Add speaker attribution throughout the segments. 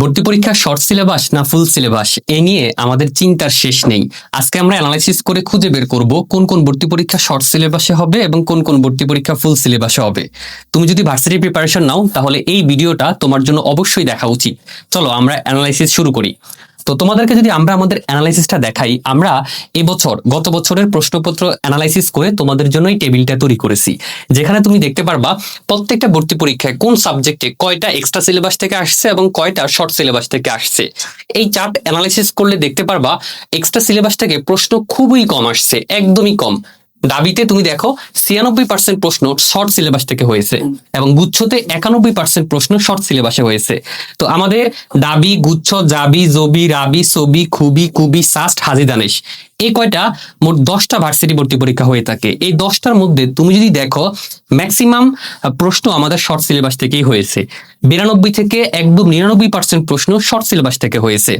Speaker 1: ভর্তি পরীক্ষা short syllabus না ফুল সিলেবাস এ নিয়ে আমাদের চিন্তার শেষ নেই। আজকে আমরা অ্যানালাইসিস করে খুঁজে বের করব কোন কোন ভর্তি পরীক্ষা শর্ট সিলেবাসে হবে এবং কোন কোন ভর্তি পরীক্ষা ফুল সিলেবাসে হবে। তুমি যদি ভার্সিটি প্রিপারেশন নাও, তাহলে এই ভিডিওটা তোমার জন্য অবশ্যই দেখা উচিত। চলো আমরা অ্যানালাইসিস শুরু করি। তো তোমাদেরকে যদি আমরা আমাদের অ্যানালাইসিসটা দেখাই, আমরা এবছর, গত বছরের প্রশ্নপত্র অ্যানালাইসিস করে তোমাদের জন্য এই টেবিলটা তৈরি করেছি। যেখানে তুমি দেখতে পারবা, প্রত্যেকটা ভর্তি পরীক্ষায় কোন সাবজেক্টে কয়টা এক্সট্রা সিলেবাস থেকে আসছে এবং কয়টা শর্ট সিলেবাস থেকে আসছে। এই চার্ট অ্যানালাইসিস করলে দেখতে পারবা এক্সট্রা সিলেবাস থেকে প্রশ্ন খুবই কম আসছে, একদমই কম। দাবিতে তুমি দেখো ছিয়ানব্বই পার্সেন্ট প্রশ্ন শর্ট সিলেবাস থেকে হয়েছে এবং গুচ্ছতে একানব্বই পার্সেন্ট প্রশ্ন শর্ট সিলেবাসে হয়েছে। তো আমাদের দাবি গুচ্ছ জাবি জবি রাবি সবি খুবি কুবি সাস্ট হাজিদানেশ এই কয়টা মোট দশটা ভার্সিটি ভর্তি পরীক্ষা হয়ে থাকে। এই দশটার মধ্যে তুমি যদি দেখো ম্যাক্সিমাম প্রশ্ন আমাদের শর্ট সিলেবাস থেকেই হয়েছে। বিরানব্বই থেকে একদম নিরানব্বই পার্সেন্ট প্রশ্ন শর্ট সিলেবাস থেকে হয়েছে।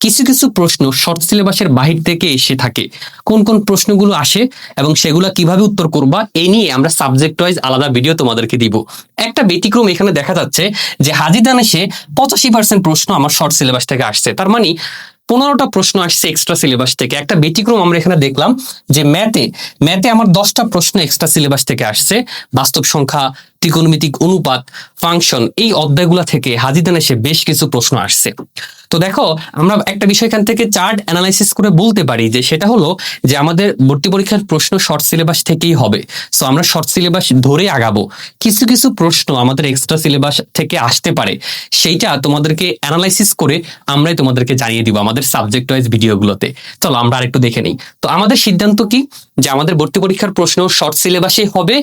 Speaker 1: কিছু কিছু প্রশ্ন শর্ট সিলেবাসের বাহির থেকে এসে থাকে। কোন কোন প্রশ্নগুলো আসে এবং সেগুলো কীভাবে উত্তর করবা এই নিয়ে আমরা সাবজেক্ট ওয়াইজ আলাদা ভিডিও তোমাদেরকে দিব। একটা ব্যতিক্রম এখানে দেখা যাচ্ছে যে হাজিদান এসে পঁচাশি পার্সেন্ট প্রশ্ন আমার শর্ট সিলেবাস থেকে আসছে। তার মানে পনেরোটা প্রশ্ন আসছে এক্সট্রা সিলেবাস থেকে। একটা ব্যতিক্রম আমরা এখানে দেখলাম যে ম্যাথে ম্যাথে আমার দশটা প্রশ্ন এক্সট্রা সিলেবাস থেকে আসছে। বাস্তব সংখ্যা ত্রিকোণমিতিক অনুপাত ফাংশন এই অধ্যায়গুলো থেকে হাজিদান এসে বেশ কিছু প্রশ্ন আসছে। তো দেখো, আমরা একটা বিষয় এখান থেকে চার্ট অ্যানালাইসিস করে বলতে পারি যে সেটা হলো যে আমাদের ভর্তি পরীক্ষার প্রশ্ন শর্ট সিলেবাস থেকেই হবে। সো আমরা শর্ট সিলেবাস ধরে আগাবো। কিছু কিছু প্রশ্ন আমাদের এক্সট্রা সিলেবাস থেকে আসতে পারে। সেইটা তোমাদেরকে অ্যানালাইসিস করে আমরাই তোমাদেরকে জানিয়ে দিব আমাদের সাবজেক্ট ওয়াইজ ভিডিওগুলোতে। চলো, আমরা আরেকটু দেখে নিই। তো আমাদের সিদ্ধান্ত কি? যে আমাদের ভর্তি পরীক্ষার প্রশ্ন শর্ট সিলেবাসে হবে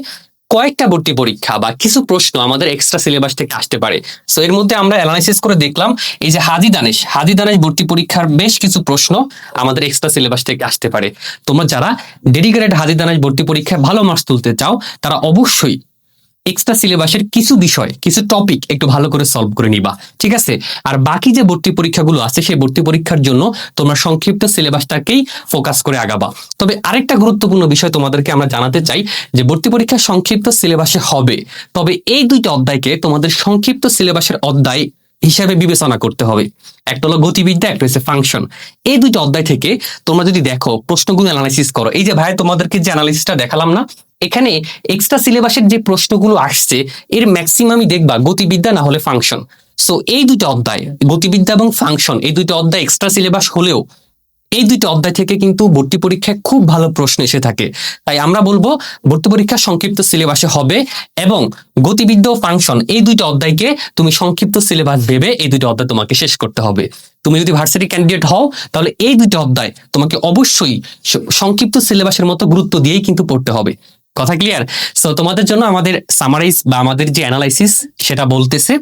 Speaker 1: কয়েকটা ভর্তি পরীক্ষা বা কিছু প্রশ্ন আমাদের এক্সট্রা সিলেবাস থেকে আসতে পারে। সো এর মধ্যে আমরা অ্যানালাইসিস করে দেখলাম, এই যে হাজি দানেশ হাজি দানেশ ভর্তি পরীক্ষার বেশ কিছু প্রশ্ন আমাদের এক্সট্রা সিলেবাস থেকে আসতে পারে। তোমরা যারা ডেডিকেটেড হাজি দানেশ ভর্তি পরীক্ষায় ভালো মার্কস তুলতে চাও, তারা অবশ্যই এক্সট্রা সিলেবাসের কিছু বিষয়, কিছু টপিক একটু ভালো করে সলভ করে নিবা, ঠিক আছে? আর বাকি যে ভর্তি পরীক্ষাগুলো আছে, সেই ভর্তি পরীক্ষার জন্য তোমরা সংক্ষিপ্ত সিলেবাসটাকেই ফোকাস করে আগাবা। তবে আরেকটা গুরুত্বপূর্ণ বিষয় তোমাদেরকে আমরা জানাতে চাই, যে ভর্তি পরীক্ষা সংক্ষিপ্ত সিলেবাসে হবে। তবে এই দুইটা অধ্যায়কে তোমাদের সংক্ষিপ্ত সিলেবাসের অধ্যায় হিসাবে বিবেচনা করতে হবে। একটা হলো গতিবিদ্যা, একটা হচ্ছে ফাংশন এই দুইটা অধ্যায় থেকে তোমরা যদি দেখো, প্রশ্নগুলো অ্যানালাইসিস করো। এই যে ভাই, তোমাদেরকে যে অ্যানালাইসিসটা দেখালাম না এখানে এক্সট্রা সিলেবাসের যে প্রশ্নগুলো আসছে, এর ম্যাক্সিমামই দেখবা গতিবিদ্যা না হলে ফাংশন সো এই দুইটা অধ্যায়, গতিবিদ্যা এবং ফাংশন এই দুইটা অধ্যায় এক্সট্রা সিলেবাস হলেও, এই দুইটা অধ্যায় থেকে কিন্তু ভর্তি পরীক্ষায় খুব ভালো প্রশ্ন এসে থাকে। তাই আমরা বলব ভর্তি পরীক্ষা সংক্ষিপ্ত সিলেবাসে হবে এবং গতিবিদ্যা ও ফাংশন এই দুইটা অধ্যায়কে তুমি সংক্ষিপ্ত সিলেবাস ভেবে এই দুইটা অধ্যায় তোমাকে শেষ করতে হবে। তুমি যদি ভার্সিটি ক্যান্ডিডেট হও, তাহলে এই দুইটা অধ্যায় তোমাকে অবশ্যই সংক্ষিপ্ত সিলেবাসের মতো গুরুত্ব দিয়েই কিন্তু পড়তে হবে। কথা ক্লিয়ার সো তোমাদের জন্য আমাদের সামারাইজ বা আমাদের যে অ্যানালাইসিস সেটা বলতেছে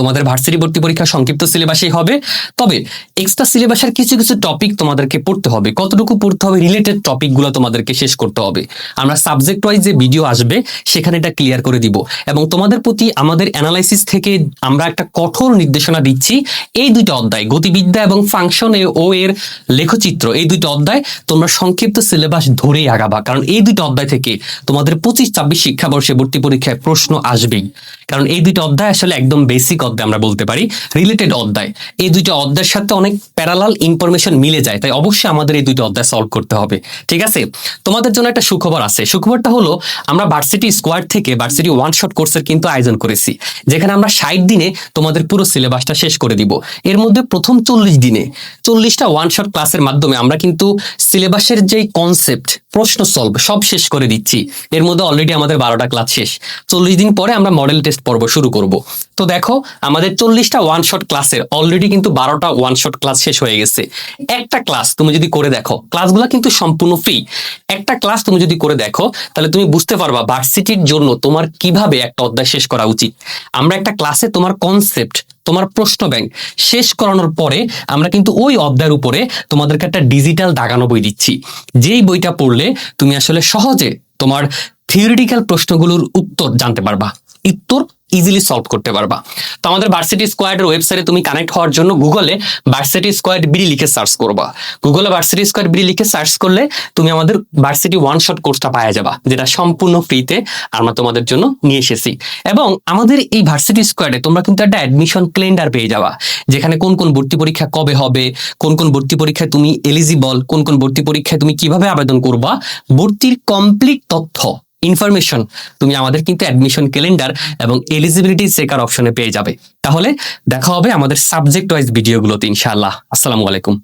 Speaker 1: তোমাদের ভার্সিটি ভর্তি পরীক্ষা সংক্ষিপ্ত সিলেবাসেই হবে। তবে এক্সট্রা সিলেবাসের কিছু কিছু টপিক তোমাদেরকে পড়তে হবে। কতটুকু পড়তে হবে রিলেটেড টপিকগুলো তোমাদেরকে শেষ করতে হবে। আমরা সাবজেক্ট ওয়াইজ যে ভিডিও আসবে, সেখানে এটা ক্লিয়ার করে দিব। এবং তোমাদের প্রতি আমাদের অ্যানালাইসিস থেকে আমরা একটা কঠোর নির্দেশনা দিচ্ছি। এই দুইটা অধ্যায়, গতিবিদ্যা এবং ফাংশন ও এর লেখচিত্র, এই দুইটা অধ্যায় তোমরা সংক্ষিপ্ত সিলেবাস ধরেই আগাবা। কারণ এই দুইটা অধ্যায় থেকে তোমাদের পঁচিশ, ছাব্বিশ শিক্ষাবর্ষে ভর্তি পরীক্ষায় প্রশ্ন আসবেই। কারণ এই দুইটা অধ্যায় আসলে একদম বেসিক অধ্যায় আমরা বলতে পারি রিলেটেড অধ্যায়। এই দুইটা অধ্যায়ের সাথে অনেক প্যারালাল ইনফরমেশন মিলে যায়, তাই অবশ্যই আমাদের এই দুইটা অধ্যায় সলভ করতে হবে। ঠিক আছে? তোমাদের জন্য একটা সুখবর আছে। সুখবরটা হলো, আমরা ভার্সিটি স্কোয়াড থেকে ভার্সিটি ওয়ান শট কোর্সের কিন্তু আয়োজন করেছি, যেখানে আমরা ষাট দিনে তোমাদের পুরো সিলেবাসটা শেষ করে দিব। এর মধ্যে প্রথম চল্লিশ দিনে, চল্লিশটা ওয়ান শট ক্লাসের মাধ্যমে আমরা কিন্তু সিলেবাসের যে কনসেপ্ট প্রশ্ন সলভ সব শেষ করে দিচ্ছি। এর মধ্যে অলরেডি আমাদের বারোটা ক্লাস শেষ। চল্লিশ দিন পরে আমরা মডেল টেস্ট পর্ব শুরু করব। তো দেখো আমাদের চল্লিশটা ওয়ান শট ক্লাসের অলরেডি কিন্তু বারোটা ওয়ান শট ক্লাস শেষ হয়ে গেছে। একটা ক্লাস তুমি যদি করে দেখো ক্লাসগুলো কিন্তু সম্পূর্ণ ফ্রি একটা ক্লাস তুমি যদি করে দেখো, তাহলে তুমি বুঝতে পারবা ভার্সিটির জন্য তোমার কীভাবে একটা অধ্যায় শেষ করা উচিত। আমরা একটা ক্লাসে তোমার কনসেপ্ট তোমার প্রশ্ন ব্যাংক শেষ করানোর পরে আমরা কিন্তু ওই অধ্যায়ের উপরে তোমাদেরকে একটা ডিজিটাল দাগানো বই দিচ্ছি। যেই বইটা পড়লে তুমি আসলে সহজে তোমার থিওরিটিক্যাল প্রশ্নগুলোর উত্তর জানতে পারবা। উত্তর ইজিলি সলভ করতে পারবা। তো আমাদের ভার্সিটি স্কোয়াডের ওয়েবসাইটে তুমি কানেক্ট হওয়ার জন্য গুগলে ভার্সিটি স্কোয়াড বিডি লিখে সার্চ করবা। গুগলে ভার্সিটি স্কোয়াড বিডি লিখে সার্চ করলে তুমি আমাদের ভার্সিটি ওয়ান শট কোর্সটা পাওয়া যাবা, যেটা সম্পূর্ণ ফ্রিতে আমরা তোমাদের জন্য নিয়ে এসেছি। এবং আমাদের এই ভার্সিটি স্কোয়াডে তোমরা কিন্তু একটা অ্যাডমিশন ক্যালেন্ডার পেয়ে যাবা, যেখানে কোন কোন ভর্তি পরীক্ষা কবে হবে, কোন কোন ভর্তি পরীক্ষায় তুমি এলিজিবল কোন কোন ভর্তি পরীক্ষায় তুমি কীভাবে আবেদন করবা, ভর্তির কমপ্লিট তথ্য ইনফরমেশন তুমি আমাদের কিন্তু অ্যাডমিশন ক্যালেন্ডার এবং এলিজিবিলিটি চেকার অপশনে পেয়ে যাবে। তাহলে দেখা হবে আমাদের সাবজেক্ট ওয়াইজ ভিডিওগুলোতে ইনশাআল্লাহ। আসসালামু আলাইকুম।